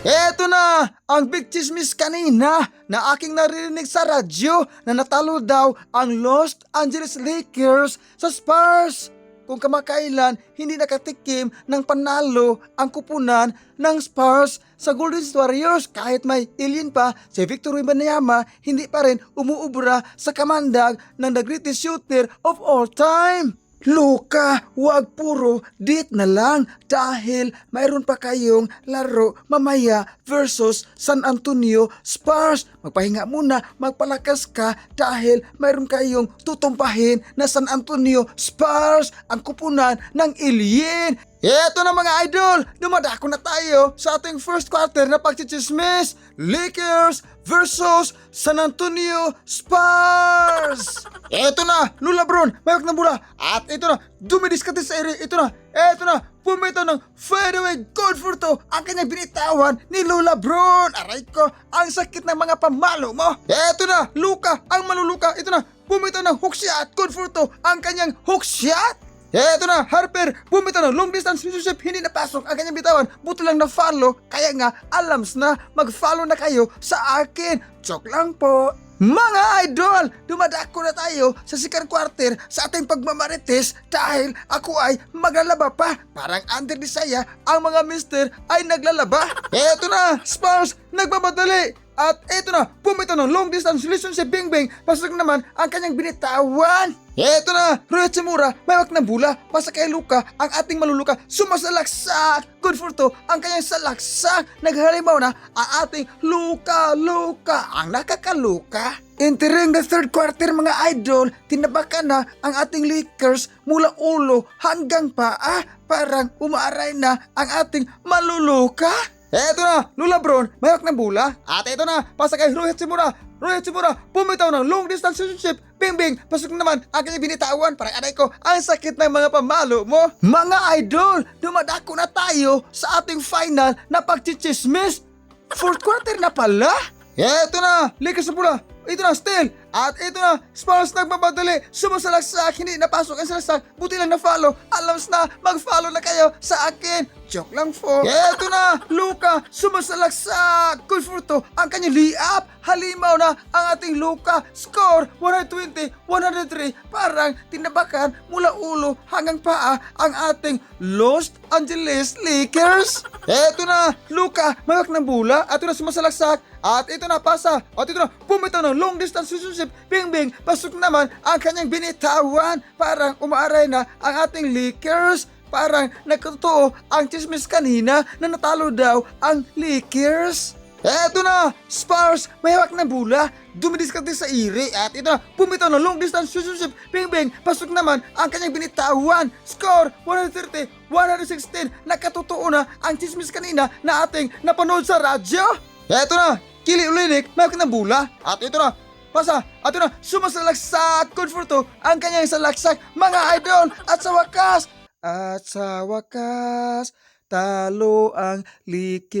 Eto na ang big chismis kanina na aking naririnig sa radyo na natalo daw ang Los Angeles Lakers sa Spurs. Kung kamakailan hindi nakatikim ng panalo ang kupunan ng Spurs sa Golden State Warriors kahit may alien pa si Victor Wembanyama hindi pa rin umuubra sa kamandag ng the greatest shooter of all time. Luka, wag puro dit na lang dahil mayroon pa kayong laro mamaya versus San Antonio Spurs. Magpahinga muna, magpalakas ka dahil mayroon kayong tutumpahin na San Antonio Spurs, ang kupunan ng alien. Eto na mga idol, dumadako na tayo sa ating first quarter na pagchichismis. Lakers versus San Antonio Spurs! Eto na, Lula Bron, mayok na bula. At ito na, dumidiskate sa ere. Ito na, eto na, pumito ng fadeaway good for to ang kanyang binitawan ni Lula Bron. Aray ko, ang sakit ng mga pamalo mo. Eto na, Luka, ang maluluka. Ito na, pumito ng hook shot, good for to ang kanyang hook shot. Eto na, Harper, bumito ng long distance relationship, hindi napasok ang kanyang bitawan, buto lang na follow, kaya nga, alams na, mag-follow na kayo sa akin. Joke lang po. Mga idol, dumadako na tayo sa second quarter sa ating pagmamarites dahil ako ay maglalaba pa. Parang under di saya, ang mga mister ay naglalaba. Eto na, Spurs, nagmamadali. At eto na, pumito ng long distance relationship Bing Bing, pasok naman ang kanyang binitawan. Eto na, Roy Chimura, may wak ng bula, pasa kay Luka, ang ating maluluka, sumasalaksak. Good for to, ang kanyang salaksak. Naghalimaw na ang ating Luka, Luka, ang nakakaluka. Entering the third quarter mga idol, tinabakan na ang ating Lakers mula ulo hanggang paa. Parang umaaray na ang ating maluluka. Eto na, Lula Bron, mayok ng bula. At eto na, pasa kay Roy Hachimura. Roy Hachimura, pumitaw ng long distance relationship. Bing Bing, pasok na naman ang kanyang binitawan. Parang aray ko, ang sakit ng mga pamalo mo. Mga idol, dumadako na tayo sa ating final na pagchichismis. Fourth quarter na pala. Eto na, likas na pula. Ito na, still. At ito na, Spurs nagmamadali. Sumasalaksak, hindi napasok ang salaksak. Buti lang na-follow. Alams na, mag-follow na kayo sa akin. Joke lang po. Eto na, Luka, sumasalaksak. Good for to, ang kanyang layup. Halimaw na ang ating Luka. Score, 120-103. Parang tinabakan mula ulo hanggang paa ang ating Los Angeles Lakers. Eto na, Luka, mayok ng bula. At ito na sumasalaksak. At ito na, pasa. At ito na, pumitaw ng long distance relationship. Bing Bing, pasok naman ang kanyang binitawan. Parang umaaray na ang ating Lakers. Parang nagkatotoo ang chismis kanina na natalo daw ang Lakers. Eto na, Spurs, may hawak na bula. Dumidiskarte sa iri at ito na, pumitaw ng long distance relationship. Bing Bing, pasok naman ang kanyang binitawan. Score, 130, 116. Nakatotoo na ang chismis kanina na ating napanood sa radyo. Eto na, Kili Ulinik, may hawak na bula. At ito na, Pasa, at ito na, sumasalaksak, for to, ang kanyang salaksak, mga idol, at sa wakas, at sa wakas, talo ang Lakers.